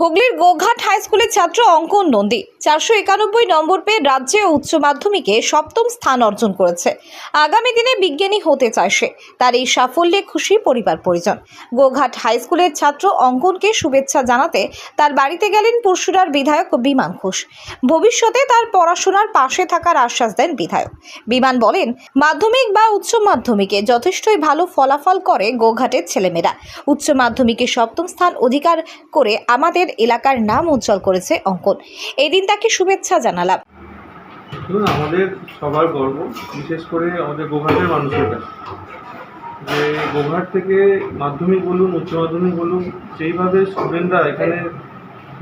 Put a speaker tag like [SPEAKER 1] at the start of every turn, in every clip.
[SPEAKER 1] হুগলির গোঘাট হাই স্কুলের ছাত্র অঙ্কন নন্দী চারশো একানব্বই নম্বর পেয়ে রাজ্যে উচ্চ মাধ্যমিকে সপ্তম স্থান অর্জন করেছে। আগামী দিনে বিজ্ঞানী হতে চায় সে। তার এই সাফল্যে খুশি পরিবার পরিজন। গোঘাট হাই স্কুলের ছাত্র অঙ্কনকে শুভেচ্ছা জানাতে তার বাড়িতে গেলেন পরশুরার বিধায়ক বিমান ঘোষ। ভবিষ্যতে তার পড়াশোনার পাশে থাকার আশ্বাস দেন বিধায়ক। বিমান বলেন, মাধ্যমিক বা উচ্চ মাধ্যমিকে যথেষ্টই ভালো ফলাফল করে গোঘাটের ছেলেমেয়েরা। উচ্চ মাধ্যমিকে সপ্তম স্থান অধিকার করে আমাদের এলাকার নাম উজ্জ্বল করেছে অঙ্কন। এদিন তাকে শুভেচ্ছা জানালাম।
[SPEAKER 2] আমাদের সবার গর্ব, বিশেষ করে আমাদের গোঘাটের মানুষের কাছে। যে গোঘাট থেকে মাধ্যমিক বলুন, উচ্চ মাধ্যমিক বলুন, যেইভাবে স্টুডেন্টরা এখানে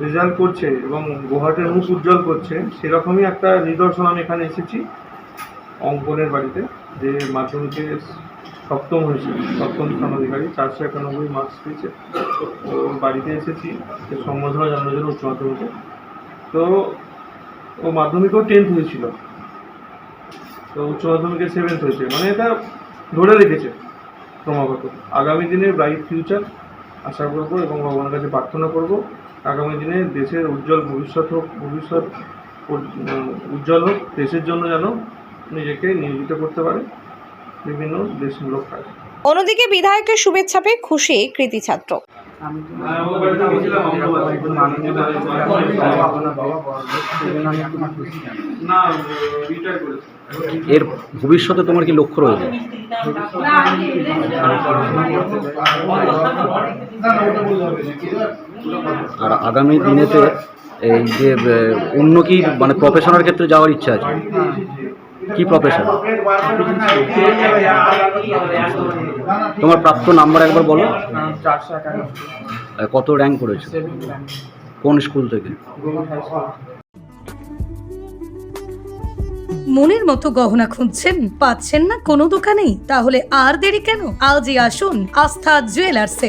[SPEAKER 2] রেজাল্ট করছে এবং গোঘাটের মুখ উজ্জ্বল করছে, সেরকমই একটা নিদর্শন আমি এখানে এসেছি অঙ্কনের বাড়িতে, যে মাধ্যমিকে সপ্তম হয়েছে, সপ্তম স্থান অধিকারী চারশো একানব্বই মার্কস পেয়েছে। তো বাড়িতে এসেছি যে সম্বর্ধনা জানানোর জন্য উচ্চ মাধ্যমিকে তো ও মাধ্যমিকেও টেন্থ হয়েছিল। তো উচ্চ মাধ্যমিকে সেভেন্থ হয়েছে। মানে এটা ধরে রেখেছে ক্রমাগত। আগামী দিনে ব্রাইট ফিউচার আশা করব এবং ভগবানের কাছে প্রার্থনা করব। আগামী দিনে দেশের উজ্জ্বল ভবিষ্যৎ হোক, ভবিষ্যৎ উজ্জ্বল হোক, দেশের জন্য যেন নিজেকে নিয়োজিত করতে পারে। বিভিন্ন দেশমূলক কাজ
[SPEAKER 1] অন্যদিকে বিধায়কের শুভেচ্ছা পেয়ে খুশি কৃতি ছাত্র।
[SPEAKER 3] আমি লোক,
[SPEAKER 4] এর ভবিষ্যতে তোমার কি লক্ষ্য রয়েছে? আর আগামী দিনেতে এই যে অন্য কি মানে প্রফেশনাল ক্ষেত্রে যাওয়ার ইচ্ছা আছে? কি প্রফেশন তোমার প্রাপ্ত নাম্বার একবার বলো। কত র্যাঙ্ক করেছ? কোন স্কুল থেকে?
[SPEAKER 5] মনের মতো গহনা খুঁজছেন? পাচ্ছেন না কোনো দোকানেই? তাহলে আর দেরি কেন? আজই আসুন আস্থা জুয়েলার্সে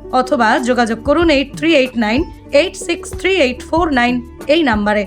[SPEAKER 5] অথবা যোগাযোগ করুন eight three eight nine eight six three eight four nine এই নাম্বারে।